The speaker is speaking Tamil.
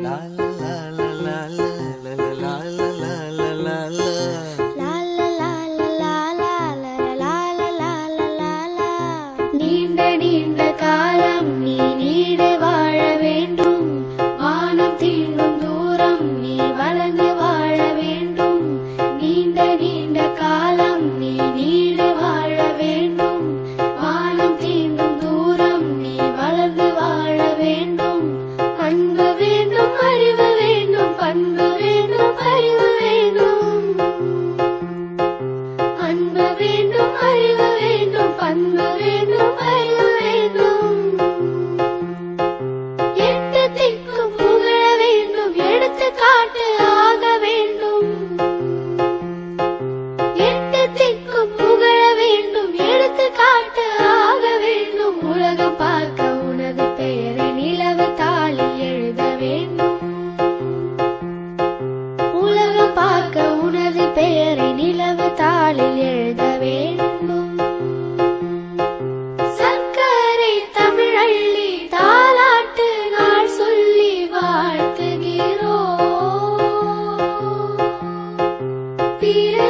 啦啦啦啦 அன்பு வேண்டும் அறிவு வேண்டும் பண்பு வேண்டும் அறிவு வேண்டும். எட்டு திக்கும் புகழ வேண்டும் எடுத்து காட்டு ஆக வேண்டும். எட்டு திக்கும் புகழ வேண்டும் எடுத்து காட்டு ஆக வேண்டும். உலகம் பார்க்க உனது பெயரை நிலவு தாளி எழுத வேண்டும். உலகம் பார்க்க உனது Peter.